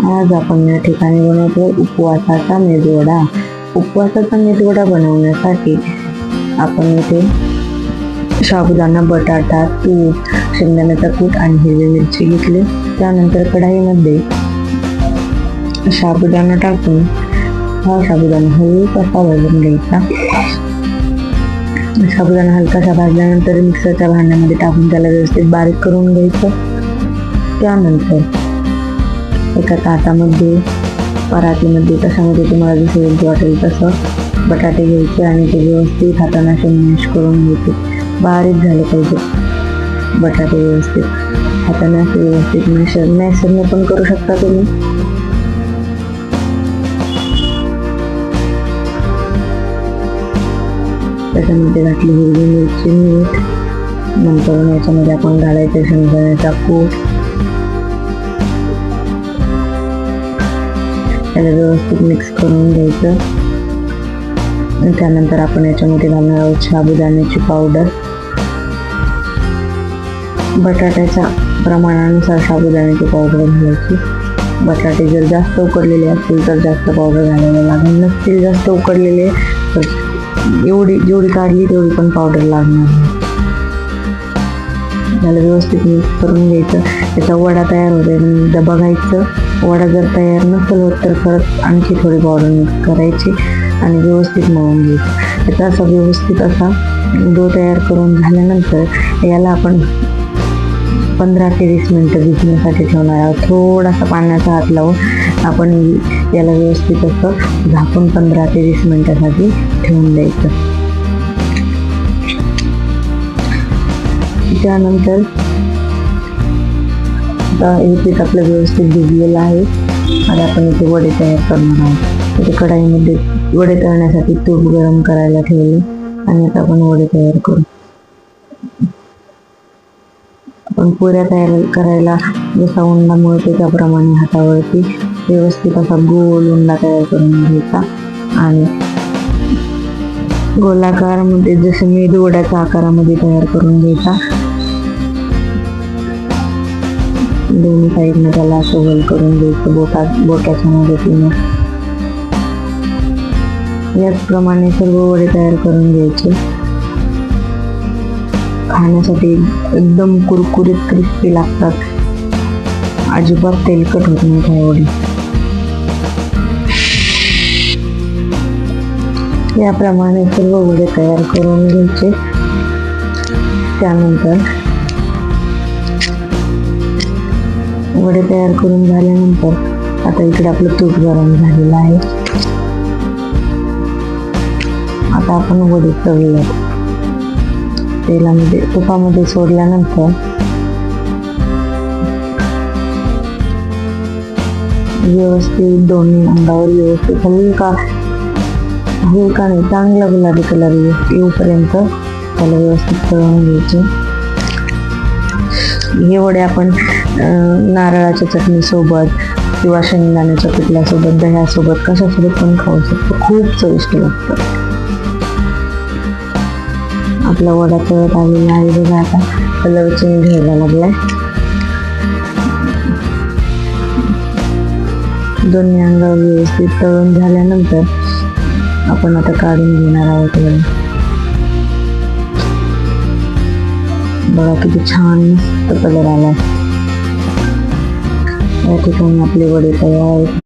आज आपण या ठिकाणी बनवतो उपवासाचा मेदवडा. उपवासाचा मेदूवडा बनवण्यासाठी आपण इथे साबुदाणा बटाटा तूप शेंगदाण्याचा कूट आणि हिरवी मिरची घेतली. त्यानंतर कढाईमध्ये साबुदाणा टाकून हा साबुदाणा हलकासा भाजून घ्यायचा? साबुदाणा हलकासा भाजल्यानंतर मिक्सरच्या भांड्यामध्ये टाकून त्याला व्यवस्थित बारीक करून घ्यायचं. त्यानंतर एका ताटामध्ये परातीमध्ये कशामध्ये तुम्हाला जसं योग्य वाटेल तसं. बटाटे घ्यायचे आणि ते व्यवस्थित हाताने असे मॅश करून घ्यायचे. बारीक झाले पाहिजे बटाटे व्यवस्थित. हाताने असे व्यवस्थित मॅशर मॅशरने पण करू शकता तुम्ही. त्याच्यामध्ये घातली हिरवी मिरची मीठ. नंतर याच्यामध्ये आपण घालायचं शेंगदाण्याचा कूट त्याला व्यवस्थित मिक्स करून घ्यायचं. त्यानंतर आपण याच्यामध्ये घालणार आहोत साबुदाण्याची पावडर बटाट्याच्या प्रमाणानुसार साबुदाण्याची पावडर घालायची. बटाटे जर जास्त उकडलेले असतील तर जास्त पावडर घालायला लागेल नसतील जास्त उकडलेले तर एवढी जेवढी काढली तेवढी पण पावडर लागणार त्याला व्यवस्थित मिक्स करून घ्यायचं. त्याचा वडा तयार होते बघायचं वडा जर तयार नसेल होत तर परत आणखी थोडी पावडर मिक्स करायची आणि व्यवस्थित मळून घ्यायचं. त्याचा असा व्यवस्थित असा डो तयार करून झाल्यानंतर याला आपण पंधरा ते वीस मिनटं भिजण्यासाठी ठेवणार आहोत. थोडासा पाण्याचा हात लावून आपण याला व्यवस्थित असं झाकून पंधरा ते वीस मिनटासाठी ठेवून द्यायचं. त्यानंतर आता हे पीठ आपलं व्यवस्थित भिजलेलं आहे. आणि आपण इथे वडे तयार करणार आहोत. इथे कढाईमध्ये वडे तळण्यासाठी तूप गरम करायला ठेवले. आणि आता आपण वडे तयार करू. आपण पुऱ्या तयार करायला जसा उंडा मिळतो त्याप्रमाणे हातावरती व्यवस्थित असा गोल उंडा तयार करून घ्यायचा. आणि गोलाकारामध्ये म्हणजे जसं मी वड्याच्या आकारामध्ये तयार करून घ्यायचा. दोन्ही साईडनं त्याला असं करून घ्यायचं बोटा बोटाच्या मदतीने याचप्रमाणे सर्व वडे तयार करून घ्यायचे. खाण्यासाठी एकदम कुरकुरीत क्रिस्पी लागतात. अजिबात तेलकट होत नाही त्या वडी. याप्रमाणे सर्व वडे तयार करून घ्यायचे. त्यानंतर वडे तयार करून झाल्यानंतर आता इकडे आपलं तूप गरम झालेलं आहे. आता आपण वडे तळले तेलामध्ये तुपामध्ये सोडल्यानंतर व्यवस्थित दोन्ही अंगावर व्यवस्थित हलका हलका नाही चांगला गुलाबी कलर येऊपर्यंत त्याला व्यवस्थित तळून घ्यायचे. हे वडे आपण नारळाच्या चटणीसोबत किंवा शेंगदाण्याच्या पिठल्यासोबत दह्यासोबत कशासोबत पण खाऊ शकतो. खूप चविष्ट लागतं. आपला वडा तळत आलेला आहे बघा आता. कलर चेंज घ्यायला लागलाय. दोन्ही अंगावर व्यवस्थित तळून झाल्यानंतर आपण आता काढून घेणार आहोत बघा किती छान मस्त कलर आला या ठिकाणी आपले वडे तयार आहेत